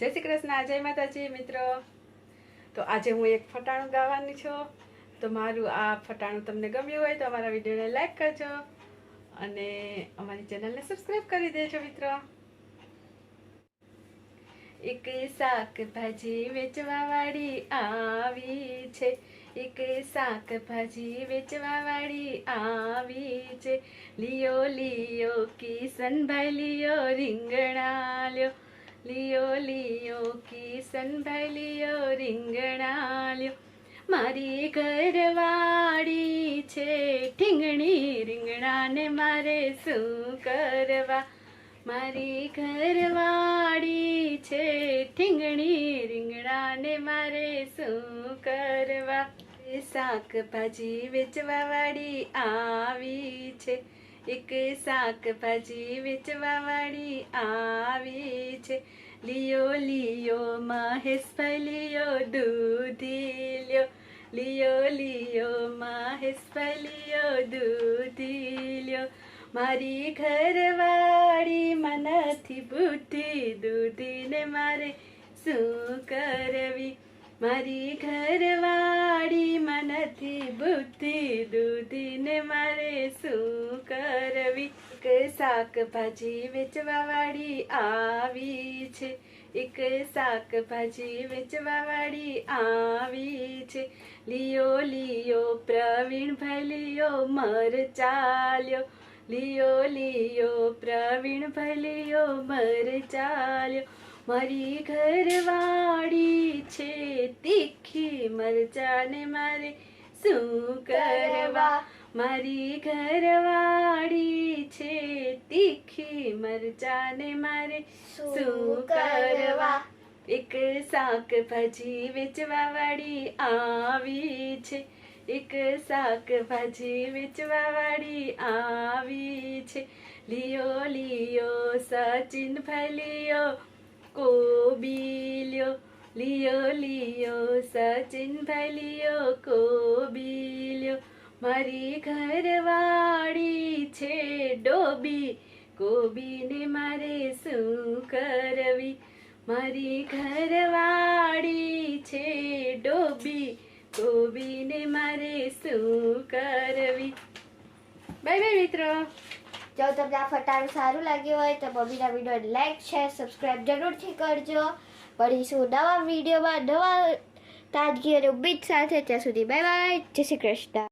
જય શ્રી કૃષ્ણ, જય માતાજી, મિત્રો. તો આજે હું એક ફટાણું ગાવાની છું. તો મારું આ ફટાણું તમને ગમ્યું હોય તો અમારા વિડીયોને લાઈક કરજો અને અમારી ચેનલને સબસ્ક્રાઈબ કરી દેજો, મિત્રો. એક શાકભાજી વેચવા વાળી આવી છે. એક શાકભાજી વેચવા વાળી આવી છે. લિયો લિયો, કિશનભાઈ, લિયો, રીંગણા, લ્યો. લિયો લિયો કિશનભાઈ લિયો રીંગણા લ્યો મારી ઘરવાળી છે ઠીંગણી રીંગણાને મારે શું કરવા મારી ઘરવાળી છે ઠીંગણી રીંગણાને મારે શું કરવા શાકભાજી વેચવા વાળી આવી છે એક શાકભાજી વેચવા વાળી આવી છે. લિયો લિયો મહેશભાઈ લિયો, દૂધી લ્યો. લિયો લિયો મહેશભાઈ લિયો, દૂધી લ્યો. મારી ઘરવાળી મનથી બુદ્ધિ દૂધીને મારે શું કરવી? મારી ઘરવાળી મનથી બુદ્ધિ દૂધીને મારે શું શાકભાજી વેચવા વાળી આવી છે. એક શાકભાજી વેચવા વાળી આવી છે. લિયો લિયો પ્રવીણભાઈ લિયો મરચાલ્યો લિયો લિયો પ્રવીણભાઈ લિયો મરચાલ્યો મારી ઘરવાળી છે, તીખી મરચાને મારે શું કરવા? મારી ઘરવાળી છે તીખી મરચાને મારે શું કરવા? એક શાકભાજી વેચવા વાળી આવી છે એક શાકભાજી વેચવા વાળી આવી છે. લિયો લિયો સચિન કોબી લ્યો લિયો લિયો સચિન કોબી લ્યો મારી ઘરવાળી છે ડોબી, કોબીને મારે શું કરવી? મારી ઘરવાળી છે ડોબી, કોબીને મારે શું કરવી? બાય બાય મિત્રો. જો તમને આ ફટાણું સારું લાગ્યું હોય તો બબીના વીડિયો લાઈક શેર સબસ્ક્રાઈબ જરૂરથી કરજો. મળીશું નવા વિડીયોમાં નવા તાજગી અને ઉમ્મીદ સાથે. ત્યાં સુધી બાય બાય જય શ્રી કૃષ્ણ.